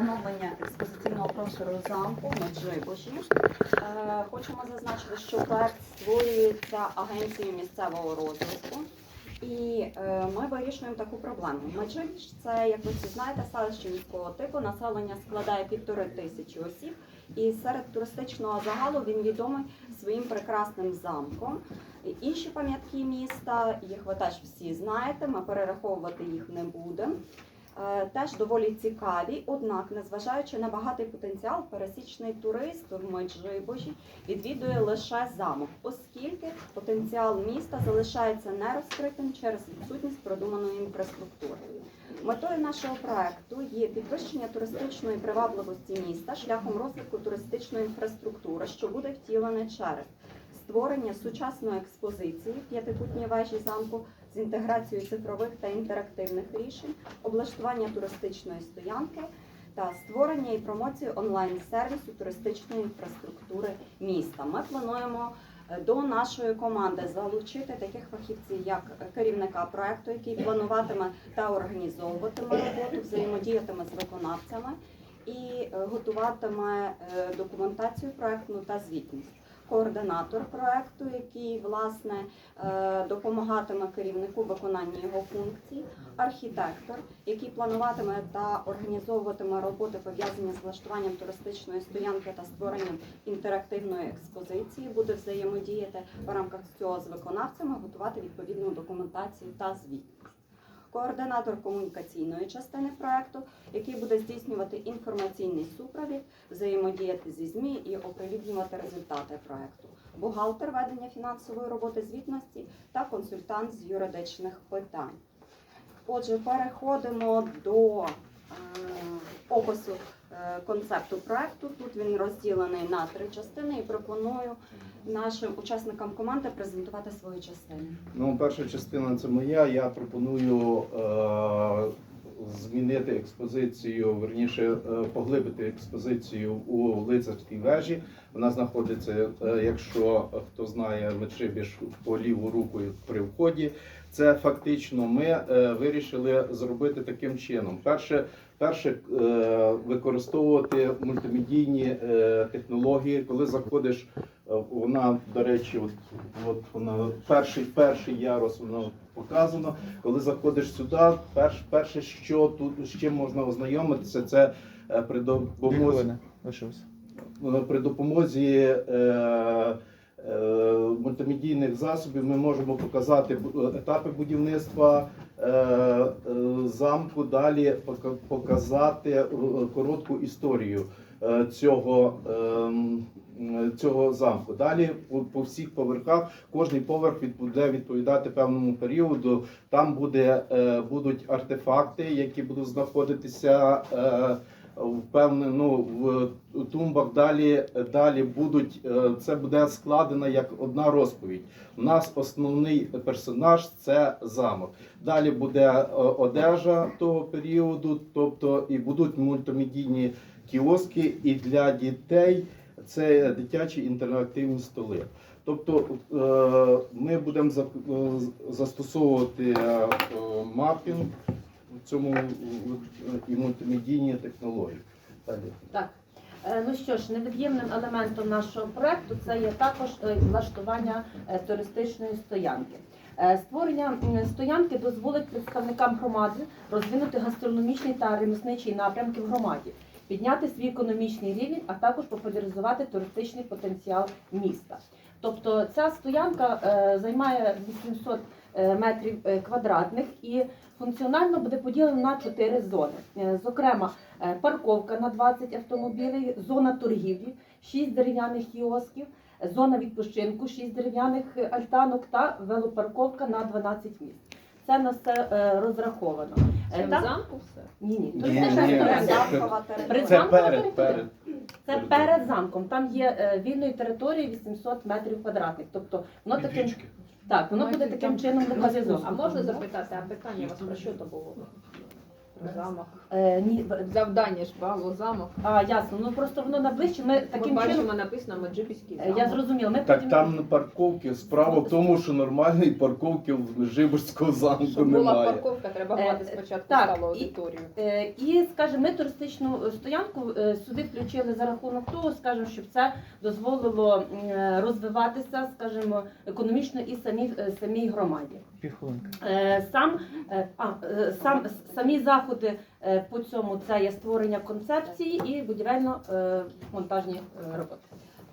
оновлення експозиційного простору замку Меджибожі. Е, Хочемо зазначити, що проект створюється агенцією місцевого розвитку. І е, ми вирішуємо таку проблему. Меджибіж це, як ви всі знаєте, селище міського типу. Населення складає півтори тисячі осіб. І серед туристичного загалу він відомий своїм прекрасним замком. Інші пам'ятки міста, їх ви теж всі знаєте, ми перераховувати їх не будемо. Е, Теж доволі цікаві, однак, незважаючи на багатий потенціал, пересічний турист в Меджибожі відвідує лише замок, оскільки потенціал міста залишається нерозкритим через відсутність продуманої інфраструктури. Метою нашого проекту є підвищення туристичної привабливості міста шляхом розвитку туристичної інфраструктури, що буде втілене через створення сучасної експозиції п'ятикутній вежі замку з інтеграцією цифрових та інтерактивних рішень, облаштування туристичної стоянки та створення і промоцію онлайн-сервісу туристичної інфраструктури міста. Ми плануємо е, до нашої команди залучити таких фахівців, як керівника проекту, який плануватиме та організовуватиме роботу, взаємодіятиме з виконавцями і е, готуватиме е, документацію проектну та звітність. Координатор проекту, який власне е, допомагатиме керівнику виконання його функцій, архітектор, який плануватиме та організовуватиме роботи пов'язані з влаштуванням туристичної стоянки та створенням інтерактивної експозиції, буде взаємодіяти в рамках цього з виконавцями, готувати відповідну документацію та звітність. Координатор комунікаційної частини проекту, який буде здійснювати інформаційний супровід, взаємодіяти зі ЗМІ і оприлюднювати результати проекту. Бухгалтер ведення фінансової роботи звітності та консультант з юридичних питань. Отже, переходимо до е, опису концепту проекту. Тут він розділений на три частини і пропоную нашим учасникам команди презентувати свою частину. Ну, перша частина це моя. Я пропоную е, змінити експозицію, верніше е, поглибити експозицію у лицарській вежі. Вона знаходиться, е, якщо хто знає Мечибіж по ліву руку при вході. Це фактично ми е, вирішили зробити таким чином. Перше, перше е, використовувати мультимедійні е, технології, коли заходиш. е, Вона, до речі, от, от вона перший, перший ярус воно показано. Коли заходиш сюди, перш, перше, що тут з чим можна ознайомитися, це при допомозі при допомозі мультимедійних засобів ми можемо показати етапи будівництва е, е, замку, далі показати е, коротку історію е, цього. Цього замку далі по, всіх поверхах кожний поверх буде відповідати певному періоду. Там буде е, будуть артефакти, які будуть знаходитися в певне, ну в тумбах. Далі далі будуть е, це буде складено як одна розповідь. У нас основний персонаж це замок. Далі буде е, одежа того періоду, тобто і будуть мультимедійні кіоски, і для дітей це дитячі інтерактивні столи. Тобто е, ми будемо застосовувати мапінг цьому е, і мультимедійні технології. Так. Е, Ну що ж, невід'ємним елементом нашого проекту це є також е, влаштування туристичної стоянки. Створення стоянки дозволить представникам громади розвинути гастрономічний та ремісничий напрямки в громаді, підняти свій економічний рівень, а також популяризувати туристичний потенціал міста. Тобто ця стоянка займає 800 е, метрів квадратних і функціонально буде поділена на чотири зони. Е, Зокрема, Е, парковка на 20 автомобілів, зона торгівлі, 6 дерев'яних кіосків, зона відпочинку, 6 дерев'яних е, альтанок та велопарковка на 12 місць. Це на все е, розраховано. Е, Це в так- замку все? Ні, ні, Ні, туристична ні, це- Замкова При територія. Це перед, територія. перед. Це перед замком. Там є е, вільної території 800 метрів квадратних. Тобто воно таким так, воно буде таким чином А локалізовано. можна запитати, а питання у вас про що то було? Замок. Е, ні, Завдання ж бало замок. а, ясно. Ну просто воно наближче. Ми Ми таким бачимо чином. написано Меджибіський Е, замок. Я зрозуміла. Ми Так потім... там на парковки. Справа в тому, що нормальної парковки в Жиборського замку Щоб була немає. парковка, треба Е, мати спочатку так, сталу і- аудиторію. Е, І, скажімо, ми туристичну стоянку е, сюди включили за рахунок того, скажімо, щоб це дозволило м, розвиватися, скажімо, економічно і самій, е, самій громаді. Е, Сам, е, а, е, сам, самі заходи по цьому це є створення концепції і будівельно-монтажні роботи.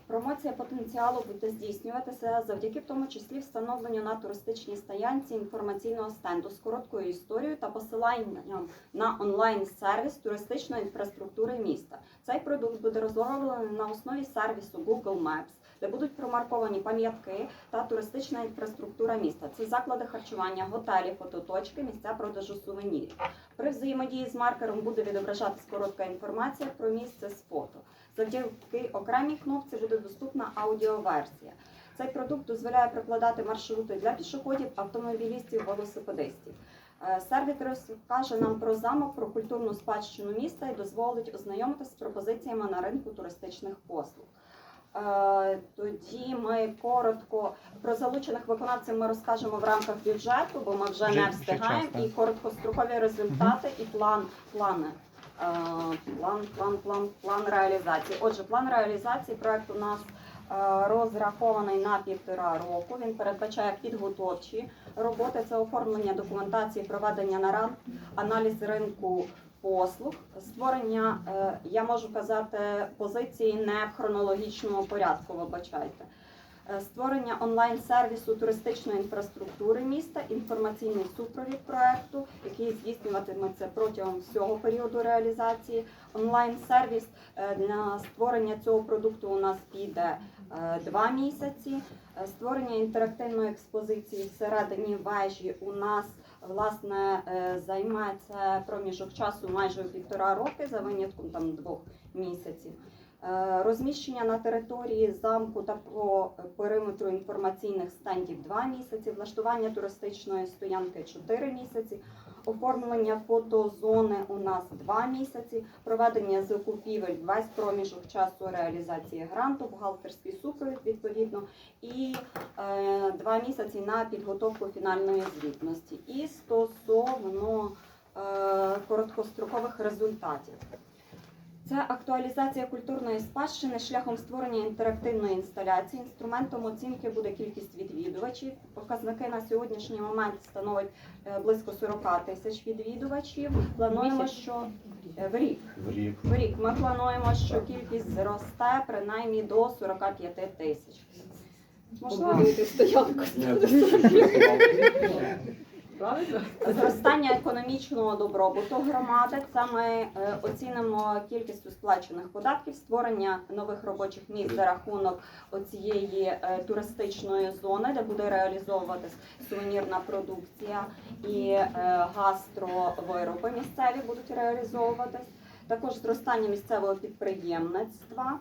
Промоція потенціалу буде здійснюватися завдяки в тому числі встановленню на туристичній стоянці інформаційного стенду з короткою історією та посиланням на онлайн-сервіс туристичної інфраструктури міста. Цей продукт буде розроблений на основі сервісу Google Maps, де будуть промарковані пам'ятки та туристична інфраструктура міста. Це заклади харчування, готелі, фототочки, місця продажу сувенірів. При взаємодії з маркером буде відображатись коротка інформація про місце з фото. Завдяки окремій кнопці буде доступна аудіоверсія. Цей продукт дозволяє прокладати маршрути для пішоходів, автомобілістів, велосипедистів. Е, Сервіс розкаже нам про замок, про культурну спадщину міста і дозволить ознайомитися з пропозиціями на ринку туристичних послуг. Е, Тоді ми коротко про залучених виконавців ми розкажемо в рамках бюджету, бо ми вже не встигаємо. І короткострокові результати, і план плани. Е, План, план, план, план реалізації. Отже, план реалізації проекту у нас е, розрахований на півтора року. Він передбачає підготовчі роботи. Це оформлення документації, проведення нарад, аналіз ринку послуг, створення, е, я можу казати, позиції не в хронологічному порядку, вибачайте. Е, Створення онлайн-сервісу туристичної інфраструктури міста, інформаційний супровід проекту, який здійснюватиметься протягом всього періоду реалізації. Онлайн-сервіс е, для створення цього продукту у нас піде е, два місяці. Е, Створення інтерактивної експозиції всередині вежі у нас власне займається проміжок часу майже півтора роки, за винятком там двох місяців. Е, Розміщення на території замку та по периметру інформаційних стендів 2 місяці, влаштування туристичної стоянки 4 місяці, оформлення фотозони у нас 2 місяці, проведення закупівель весь проміжок часу реалізації гранту, бухгалтерський супровід відповідно і е, 2 місяці на підготовку фінальної звітності. І стосовно е, короткострокових результатів. Це актуалізація культурної спадщини шляхом створення інтерактивної інсталяції. Інструментом оцінки буде кількість відвідувачів. Показники на сьогоднішній момент становить е, близько 40 тисяч відвідувачів. Плануємо, що е, в рік. В рік. В рік ми плануємо, що кількість зросте принаймні до 45 тисяч. Можливо, стоянку. Правильно? Зростання економічного добробуту громади. Це ми е, оцінимо кількістю сплачених податків, створення нових робочих місць за рахунок оцієї е, туристичної зони, де буде реалізовуватись сувенірна продукція і е, гастровироби місцеві будуть реалізовуватись. Також зростання місцевого підприємництва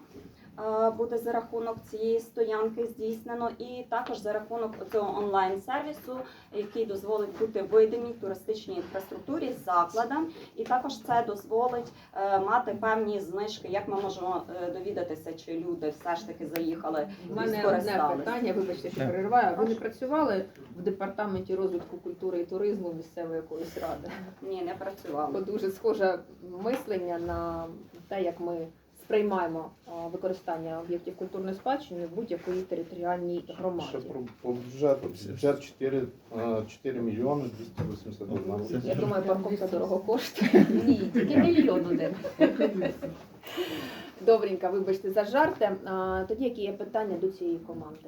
буде за рахунок цієї стоянки здійснено, і також за рахунок цього онлайн-сервісу, який дозволить бути видимій туристичній інфраструктурі закладам, і також це дозволить е, мати певні знижки. Як ми можемо е, довідатися, чи люди все ж таки заїхали У і мене одне питання, вибачте, що перериваю. Ви не працювали в департаменті розвитку культури і туризму місцевої якоїсь ради? Ні, не працювали. Бо дуже схоже мислення на те, як ми сприймаємо використання об'єктів культурної спадщини в будь-якої територіальній Ще громаді. про, по бюджету. Бюджет 4, е, 4 мільйони 281. Я думаю, парковка дорого коштує. Ні, тільки мільйон один. Добренько, вибачте за жарти. А, Тоді які є питання до цієї команди?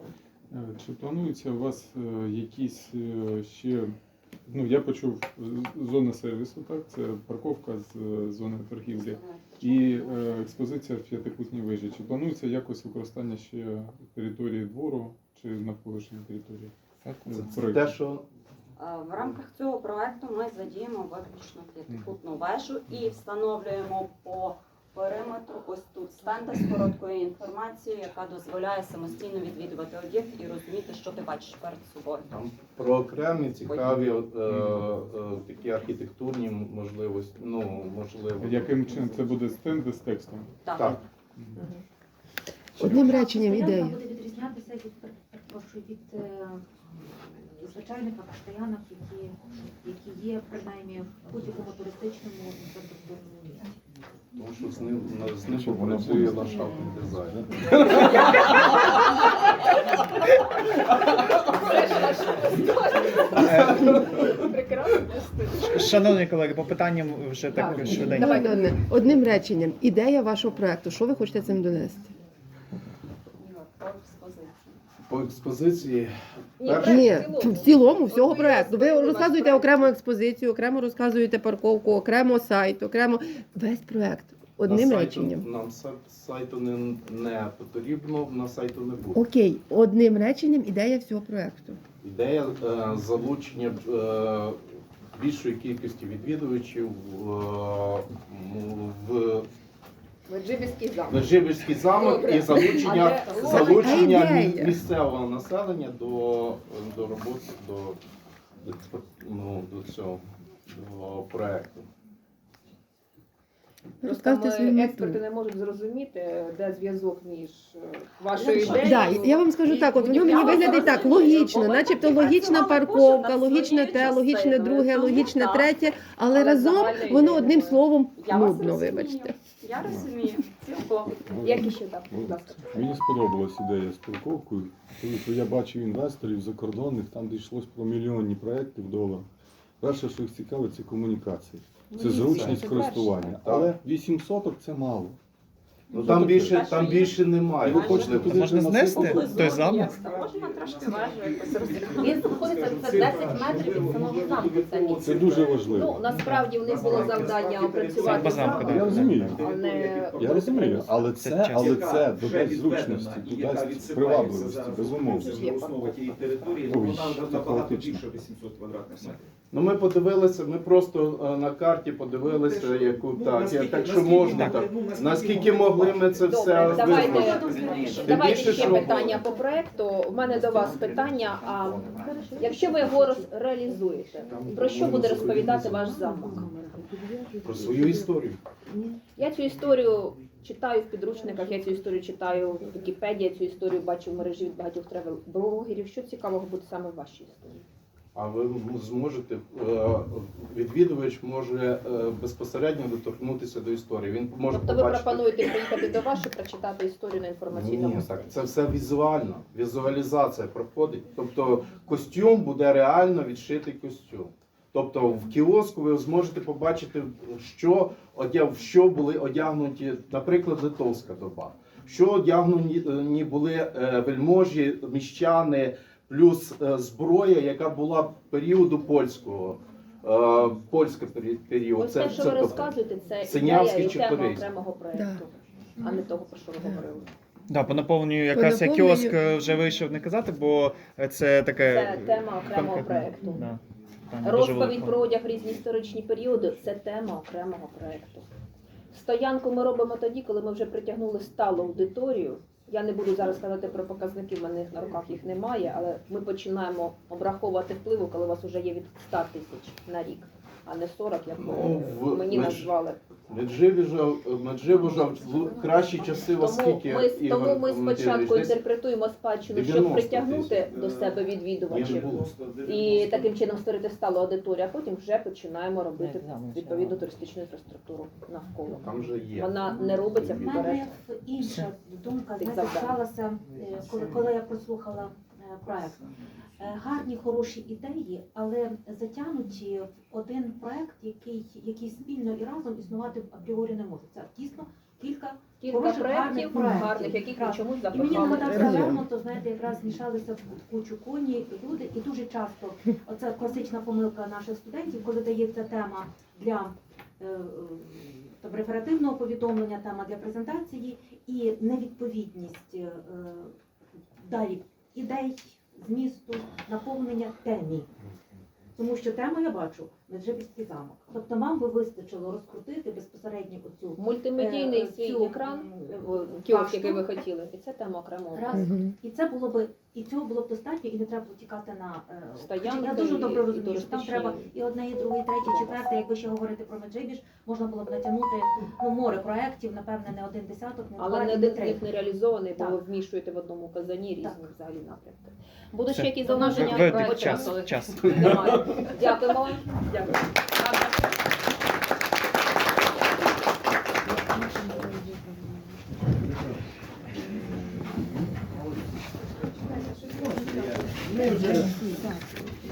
Е, Чи плануються у вас е, якісь е, ще, ну я почув е, зона сервісу, так? Це парковка з е, зони торгівлі і е, експозиція в п'ятикутній вежі. Чи планується якось використання ще території двору чи навколишньої території? Це, проєкті? те, що Е, В рамках цього проекту ми задіємо виключно п'ятикутну вежу і встановлюємо по периметру ось тут стенда з короткою інформацією, яка дозволяє самостійно відвідувати об'єкт і розуміти, що ти бачиш перед собою. Там про окремі цікаві е, е, архітектурні можливості. Ну, можливо. Яким чином це буде стенди з текстом? Так. Так. Одним реченням ідея. буде відрізнятися від від е, звичайних постоянок, які, які є принаймні в будь-якому туристичному інфраструктурному місці. Тому що з ним на- з ним попрацює була ландшафтний дизайн. Шановні колеги, по питанням вже так швиденько. Давай. Одне. Одним реченням. Ідея вашого проекту. Що ви хочете цим донести? По експозиції. По Ні, в цілому. всього От ви проекту. Ви розказуєте окрему експозицію, окремо розказуєте парковку, окремо сайт, окремо весь проект. Одним на сайту- реченням. Нам сайту не, не потрібно, на сайту не буде. Окей, одним реченням ідея всього проекту. Ідея е, залучення е, більшої кількості відвідувачів в, м, в Меджибіський замок. Замок Добре. і залучення, Але... залучення місцевого населення до, до роботи до, до, ну, до цього до проекту. Розказуйте свою мету. експерти не можуть зрозуміти, де зв'язок між е, вашою Ну, ідеєю. Да, я вам скажу і так, от воно мені виглядає так, логічно, начебто логічна парковка, логічне те, логічне друге, логічне третє, але разом воно одним словом нудно, вибачте. Я розумію, цілком. Як іще так, будь ласка. Мені сподобалась ідея з парковкою, тому що я бачив інвесторів закордонних, там де йшлось про мільйонні проекти в доларах. Перше, що їх цікавить, це комунікації. Це зручність це користування. перше. Але 8 соток це мало. Ну там більше, там більше немає. ви хочете туди Можна знести той замок? Можна трошки вежу якось. Він знаходиться це 10 метрів від самого замку. Це ніч. Це дуже Ну, важливо. насправді в них було завдання опрацювати Сам замок, замок, Я розумію. а не Я розумію, але Це це, але це додасть зручності, додасть привабливості, безумовно. Це є основа тієї території, ну, вона набагато більше 800 квадратних метрів. Ну ми подивилися, ми просто е, на карті подивилися, яку так, я- так що можна так. Наскільки могли ми це все Добре, давайте, давайте більше, ще що- питання по проекту. У мене до вас питання. А якщо ви його роз- реалізуєте, про що буде розповідати ваш замок? Про свою історію. Я цю історію читаю в підручниках, я цю історію читаю в Вікіпедії, я цю історію бачу в мережі від багатьох тревел-блогерів. Що цікавого буде саме в вашій історії? А ви зможете, е, відвідувач може е, безпосередньо доторкнутися до історії. Він може Тобто ви пропонуєте приїхати до вас і прочитати історію на інформаційному Ні, так, це все візуально, візуалізація проходить. Тобто костюм буде реально відшитий костюм. Тобто в кіоску ви зможете побачити, що одяг, що були одягнуті, наприклад, литовська доба, що одягнені були е, вельможі, міщани, плюс е, зброя, яка була періоду польського. е, Польський період. Ось те, що ви тобто, розказуєте, це ідея Синявський і чи тема окремого проєкту, а не того, про що ви Да. говорили. Да, по наповненню якраз я наповненню- кіоск е, вже вийшов не казати, бо це таке. Це тема окремого проєкту. Да. Розповідь про одяг різні історичні періоди це тема окремого проєкту. Стоянку ми робимо тоді, коли ми вже притягнули сталу аудиторію. Я не буду зараз казати про показники, в мене на руках їх немає, але ми починаємо обраховувати впливу, коли у вас вже є від 100 тисяч на рік, а не 40, як Ну, в- мені назвали. Меджибіжа, Меджибіжа в кращі часи вас Тому скільки? ми, Ігор тому ми Валентинович? спочатку Десь інтерпретуємо спадщину, 90 щоб притягнути тисяч. до себе Ні, не відвідувачів. було. І таким чином створити сталу аудиторію, а потім вже починаємо робити відповідну туристичну інфраструктуру навколо. Там же є. Вона не робиться У вперед. мене інша думка Тих завдань. склалася, е, коли, коли я прослухала е, проект. Е, Гарні, хороші ідеї, але затягнуті в один проект, який, який спільно і разом існувати апріорі не може. Це дійсно кілька Кілька Хороших, гарних проєктів проєктів. гарних, яких ми Так. чомусь І мені так запихали. завернуто, знаєте, якраз змішалися в кучу коні люди, і дуже часто оце класична помилка наших студентів, коли дається тема для е, е, там, реферативного повідомлення, тема для презентації і невідповідність е, далі ідей, змісту, наповнення темі. Тому що тему я бачу Меджибіський замок. Тобто вам би вистачило розкрутити безпосередньо оцю Мультимедійний Е, свій цю, екран, кіоск, який ви хотіли, і це тема окремого. раз. І це було би і цього було б достатньо, і не треба було тікати на е, Стоянки Я дуже і- добре і розумію, що там туристичні. треба і одне, і друге, і третє, і четверте. Якби ще говорити про Меджибіж, можна було б натягнути ну, море проєктів, напевне, не один десяток, не Але не і один не з три. них не реалізований, бо Так. ви вміщуєте в одному казані різні Так. взагалі напрямки. Будуть Все. ще якісь зауваження? ви- час, час. Немає. Дякуємо вам. Дякую.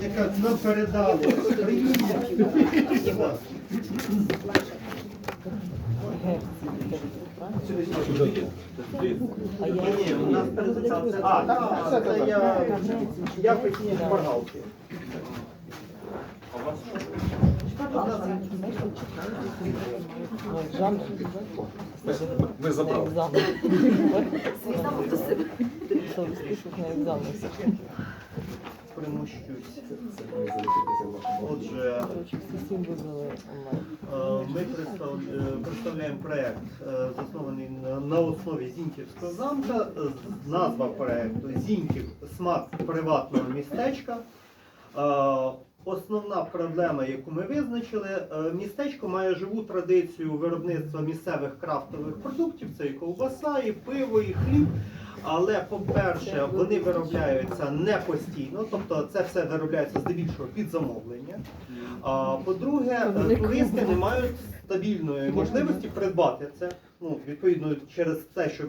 Яка нам передали. Ні, у нас презентація. А, так, це, це я якості шпаргалки. Ми забрали. Примущусь. Отже, е, ми е, представляємо проект, е, заснований на- основі Зіньківського замка. Е, Назва проекту Зіньків смак приватного містечка. Е, Основна проблема, яку ми визначили, е, містечко має живу традицію виробництва місцевих крафтових продуктів. Це і ковбаса, і пиво, і хліб. Але, по-перше, вони виробляються не постійно, тобто це все виробляється здебільшого під замовлення. А по-друге, е, туристи не мають стабільної можливості придбати це. Ну, відповідно, через те, що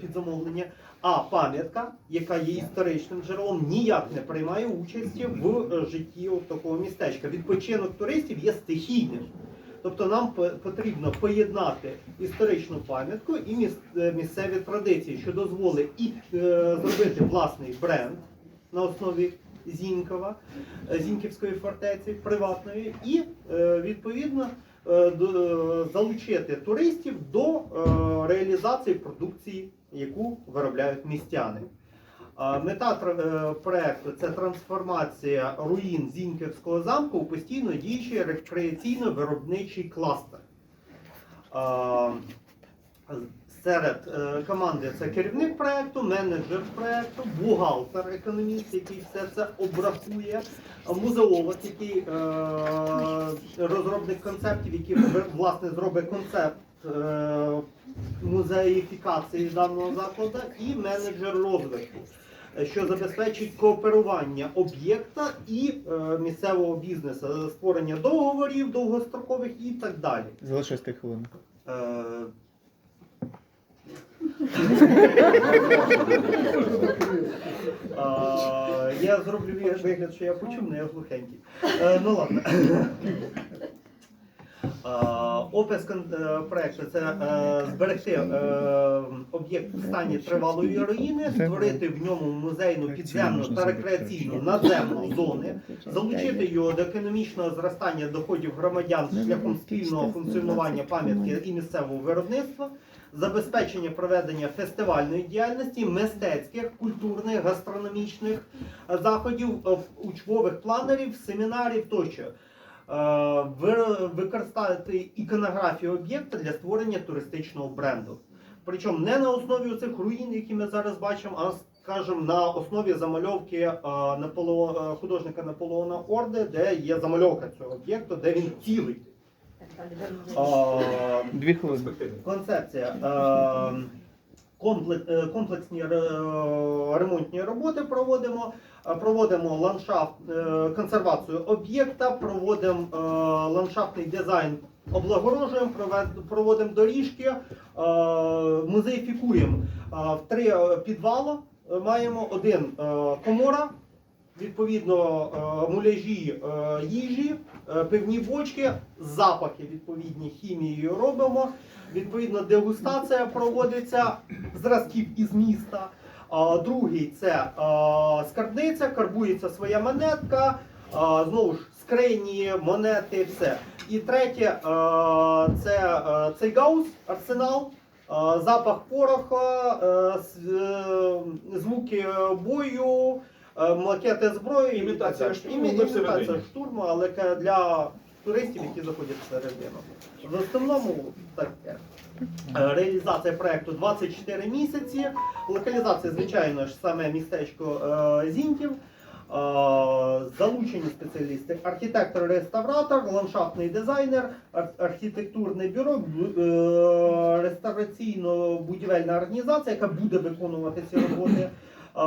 під замовлення. А пам'ятка, яка є історичним джерелом, ніяк не приймає участі в е, житті от такого містечка. Відпочинок туристів є стихійним. Тобто нам потрібно поєднати історичну пам'ятку і е, місцеві традиції, що дозволить і е, зробити власний бренд на основі Зінькова, Зіньківської фортеці приватної, і відповідно залучити туристів до е, реалізації продукції, яку виробляють містяни. Мета е, проекту це трансформація руїн Зіньківського замку у постійно діючий рекреаційно-виробничий кластер. Серед е, команди це керівник проекту, менеджер проекту, бухгалтер, економіст, який все це обрахує, музеолог, який е, розробник концептів, який власне зробить концепт е, музеїфікації даного закладу, і менеджер розвитку, що забезпечить кооперування об'єкта і е, місцевого бізнесу, створення договорів довгострокових і так далі. Залишилось три хвилини. Е, Я зроблю вигляд, що я почув, але я глухенький. Е, Ну ладно. Опис е, проекту це е, зберегти об'єкт в стані тривалої руїни, створити в ньому музейну підземну та рекреаційну надземну зони, залучити його до економічного зростання доходів громадян шляхом спільного функціонування пам'ятки і місцевого виробництва, забезпечення проведення фестивальної діяльності, мистецьких, культурних, гастрономічних заходів, е, учбових планерів, семінарів тощо. Е, Використати іконографію об'єкта для створення туристичного бренду. Причому не на основі цих руїн, які ми зараз бачимо, а скажімо, на основі замальовки е, художника Наполеона Орди, де є замальовка цього об'єкту, де він цілий. Дві хвилини. концепція. Е, комплек- е, Комплексні ремонтні роботи проводимо. Проводимо ландшафт, е, консервацію об'єкта, проводимо ландшафтний дизайн, облагорожуємо, проводимо доріжки, музеїфікуємо в три підвали. Маємо один комора, відповідно е, муляжі е, їжі, е, пивні бочки, запахи відповідні хімією робимо. Відповідно, дегустація проводиться зразків із міста. Другий це скарбниця, карбується своя монетка, знову ж скрині, монети, все. І третє це цей гаус, арсенал. Запах пороха, звуки бою, макети зброї, Імітація так штурму, Імі- ми імітація всередині. штурму, але ка- для туристів, які заходять всередину. В основному таке. Е, Реалізація проекту 24 місяці. Локалізація, звичайно ж, саме містечко е, Зіньків. Е, Залучені спеціалісти, архітектор-реставратор, ландшафтний дизайнер, ар- архітектурне бюро, бу- е, реставраційно-будівельна організація, яка буде виконувати ці роботи.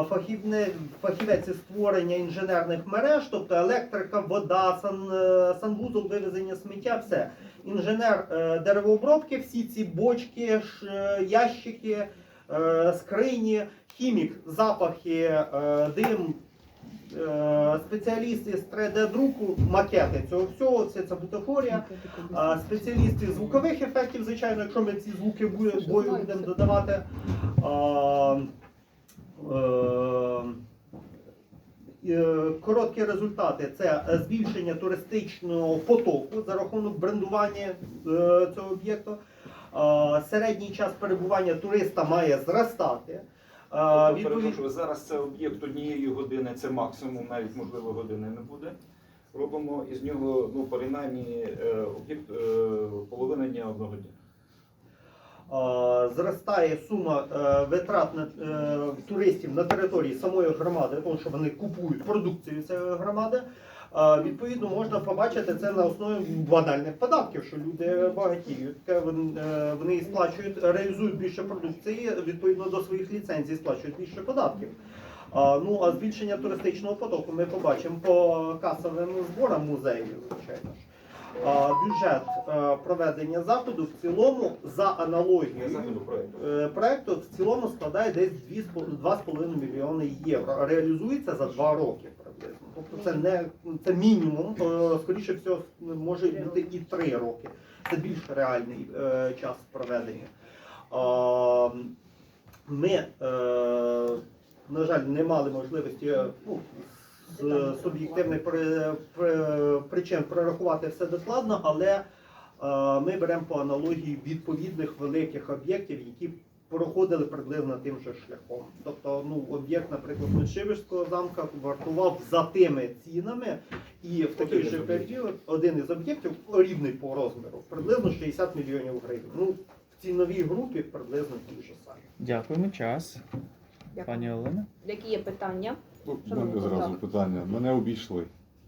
Фахівне, фахівець із створення інженерних мереж, тобто електрика, вода, сан, е, санвузол, вивезення сміття, все. Інженер е, деревообробки, всі ці бочки, е, ящики, скрині, хімік, запахи, дим, спеціалісти з 3D-друку, макети цього всього, це, це бутафорія. Спеціалісти звукових ефектів, звичайно, якщо ми ці звуки бою будемо додавати. Е, е, Короткі результати це збільшення туристичного потоку за рахунок брендування е, цього об'єкту. Середній час перебування туриста має зростати. Тобто, перепрошую, зараз це об'єкт однієї години, це максимум, навіть можливо години не буде. Робимо із нього, ну, принаймні, об'єкт половина дня одного дня. Е, зростає сума е, витрат на е, туристів на території самої громади, тому що вони купують продукцію цієї громади. Відповідно, можна побачити це на основі банальних податків, що люди багатіють, Вони, сплачують, реалізують більше продукції, відповідно до своїх ліцензій сплачують більше податків. Ну а збільшення туристичного потоку ми побачимо по касовим зборам музеїв, звичайно ж. Бюджет е, проведення заходу в цілому за аналогією е, проекту в цілому складає десь 2,5 мільйони євро. Реалізується за два роки приблизно. Тобто це не це мінімум. е, Скоріше всього, може бути і три роки. Це більш реальний час проведення. Ми, на жаль, не мали можливості ну, з суб'єктивних при- при- причин прорахувати все докладно, але е, ми беремо по аналогії відповідних великих об'єктів, які проходили приблизно тим же шляхом. Тобто, ну, об'єкт, наприклад, Мишивського замка вартував за тими цінами, і в такий Один же період один із об'єктів рівний по розміру, приблизно 60 мільйонів гривень. Ну, в ціновій групі приблизно ті ж самі. Дякуємо, час. Дякую. Пані Олена. Які є питання? Ну, мене зразу питання. Мене обійшли.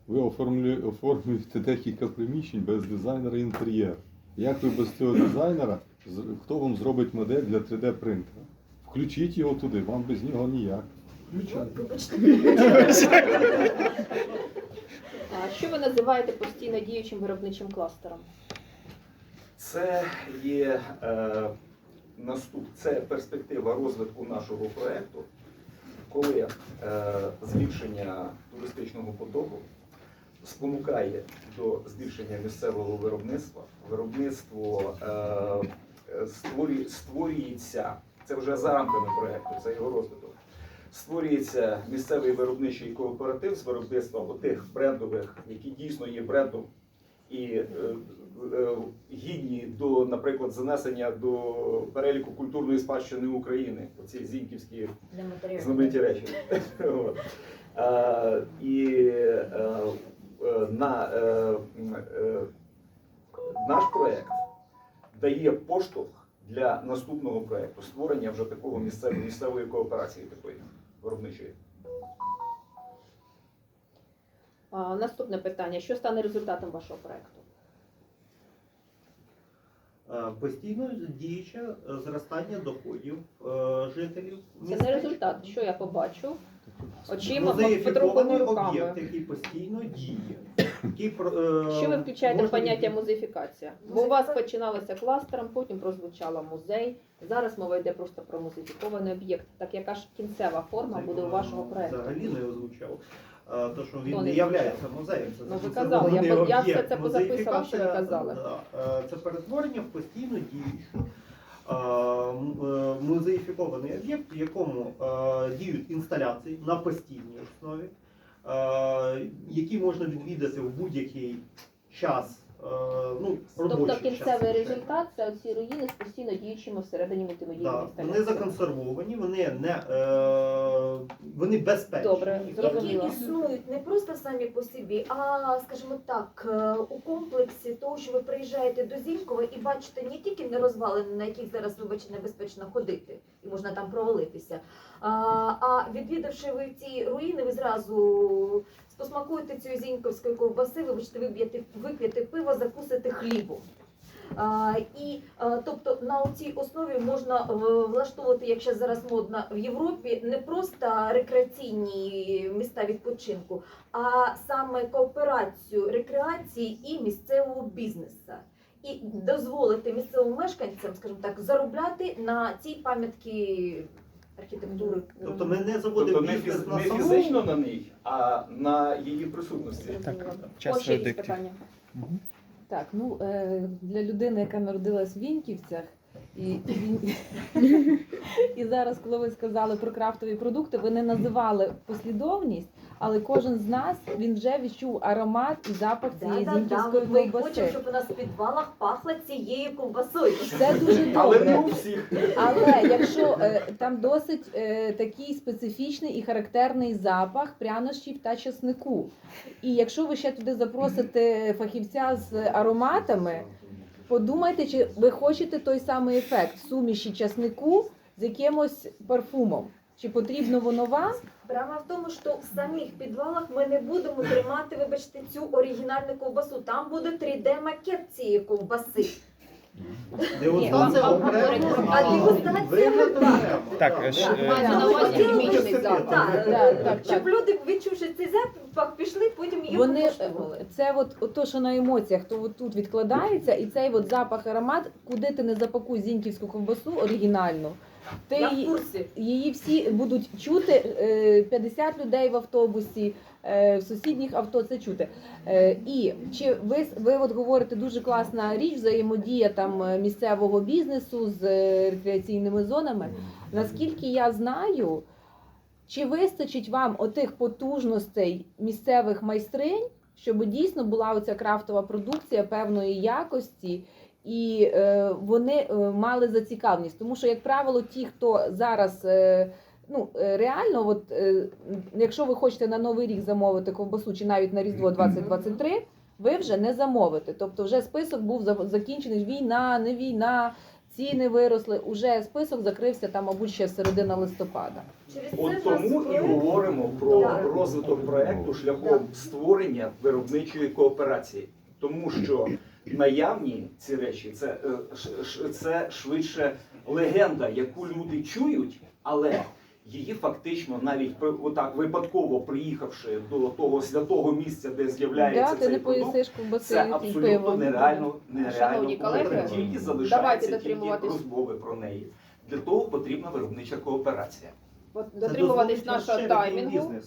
Ви оформлю, оформлюєте декілька приміщень без дизайнера інтер'єру. Як ви без цього дизайнера, з- хто вам зробить модель для 3D принтера? Включіть його туди, вам без нього ніяк. Включайте. А що ви називаєте постійно діючим виробничим кластером? Це є е, наступ, це перспектива розвитку нашого проєкту, коли е, збільшення туристичного потоку спонукає до збільшення місцевого виробництва. Виробництво е, е, створюється, це вже за рамками проєкту, це його розвиток. Створюється місцевий виробничий кооператив з виробництва тих брендових, які дійсно є брендом і гідні до, наприклад, занесення до переліку культурної спадщини України. Оці зіньківські знамениті речі. Е, І е, е, на е, е, наш проєкт дає поштовх для наступного проєкту створення вже такого місцевої місцевої кооперації такої виробничої. Наступне питання: що стане результатом вашого проекту? Е, Постійно діюче зростання доходів е, жителів. Це не результат, що я побачу. Очима потрохами об'єкт, руками. який постійно діє. Який, про- е, Що ви включаєте в можна поняття музеїфікація? Бо у вас починалося кластером, потім прозвучало музей. Зараз мова йде просто про музеїфікований об'єкт. Так яка ж кінцева форма буде у вашого проекту? Взагалі не озвучав. Е, То, що він не являється музеєм. Це Ну, ви казали, я я об'єкт. все це позаписала, що ви казали. е, Це перетворення в постійно діючу. е, Музеїфікований об'єкт, в якому діють інсталяції на постійній основі, які можна відвідати в будь-який час е, ну, Тобто кінцевий частину. результат це оці руїни з постійно діючими всередині мультимедійної Да, вони законсервовані, вони не е, вони безпечні. Добре, зрозуміло. які існують не просто самі по собі, а скажімо так, е, у комплексі того, що ви приїжджаєте до Зінькова і бачите не тільки не розвалини, на яких зараз вибачте небезпечно ходити, і можна там провалитися. А, а відвідавши ви ці руїни, ви зразу посмакуєте цієї зіньковської ковбаси, вибачте, вип'єте вип'єте пиво, закусите хлібом. А, і а, тобто на цій основі можна е, влаштовувати, якщо зараз модно в Європі, не просто рекреаційні міста відпочинку, а саме кооперацію рекреації і місцевого бізнесу. І дозволити місцевим мешканцям, скажімо так, заробляти на цій пам'ятки архітектури. Тобто ми не заводимо Тобто не, бізнес фіз- на не самому. фізично на ній, а на її присутності. Зрозуміло. час О, ще якісь редактів. питання? Мгм. Так, ну е, для людини, яка народилась в Віньківцях, і, і, він- і зараз, коли ви сказали про крафтові продукти, ви не називали послідовність, але кожен з нас він вже відчув аромат і запах цієї зіньківської ми хочемо, ковбаси. щоб у нас в підвалах пахло цією ковбасою. Це дуже Але не добре. у всіх. Але якщо е, там досить е, такий специфічний і характерний запах прянощів та чеснику. І якщо ви ще туди запросите фахівця з ароматами, подумайте, чи ви хочете той самий ефект суміші чеснику з якимось парфумом. Чи потрібно воно вам? Справа в тому, що в самих підвалах ми не будемо тримати, вибачте, цю оригінальну ковбасу. Там буде 3D-макет цієї ковбаси. Дегустація окремо, а дегустація вигляд окремо. окремо. Так, Да, ж, е, Мається на увазі хімічний запах. Так, Так, так, щоб люди, відчувши цей запах, пішли, потім його Вони коштували. це от, от то, що на емоціях, то от тут відкладається, і цей от запах аромат, куди ти не запакуй зіньківську ковбасу оригінальну. Ти Я в її- курсі. її всі будуть чути, е, 50 людей в автобусі, е, в сусідніх авто це чути. Е, І чи ви, ви от говорите дуже класна річ, взаємодія там е, місцевого бізнесу з е, рекреаційними зонами. Наскільки я знаю, чи вистачить вам отих потужностей місцевих майстринь, щоб дійсно була оця крафтова продукція певної якості, і е, вони е, мали зацікавленість? Тому що, як правило, ті, хто зараз. Е, Ну, реально, от, якщо ви хочете на Новий рік замовити ковбасу чи навіть на Різдво 2023, ви вже не замовите. Тобто вже список був закінчений війна, не війна, ціни виросли. Уже список закрився там, мабуть, ще середина листопада. Через От тому і говоримо про розвиток проекту шляхом створення виробничої кооперації, тому що наявні ці речі це, е, це швидше легенда, яку люди чують, але її фактично навіть отак випадково приїхавши до того святого місця, де з'являється Да, цей не продукт, це абсолютно пиво. нереально, нереально колеги, тільки залишається тільки розмови про неї. Для того потрібна виробнича кооперація. От Дотримуватись нашого таймінгу. бізнес.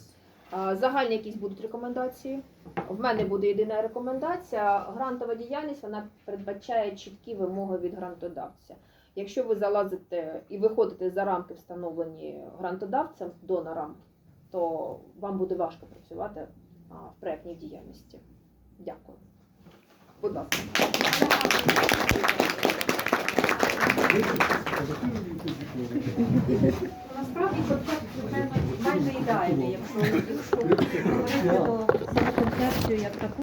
Загальні якісь будуть рекомендації. В мене буде єдина рекомендація. Грантова діяльність вона передбачає чіткі вимоги від грантодавця. Якщо ви залазите і виходите за рамки, встановлені грантодавцем, донорам, то вам буде важко працювати в проєктній діяльності. Дякую. Будь ласка. Насправді концепт звичайно майже ідеальний, якщо, якщо говорити про концепцію як таку.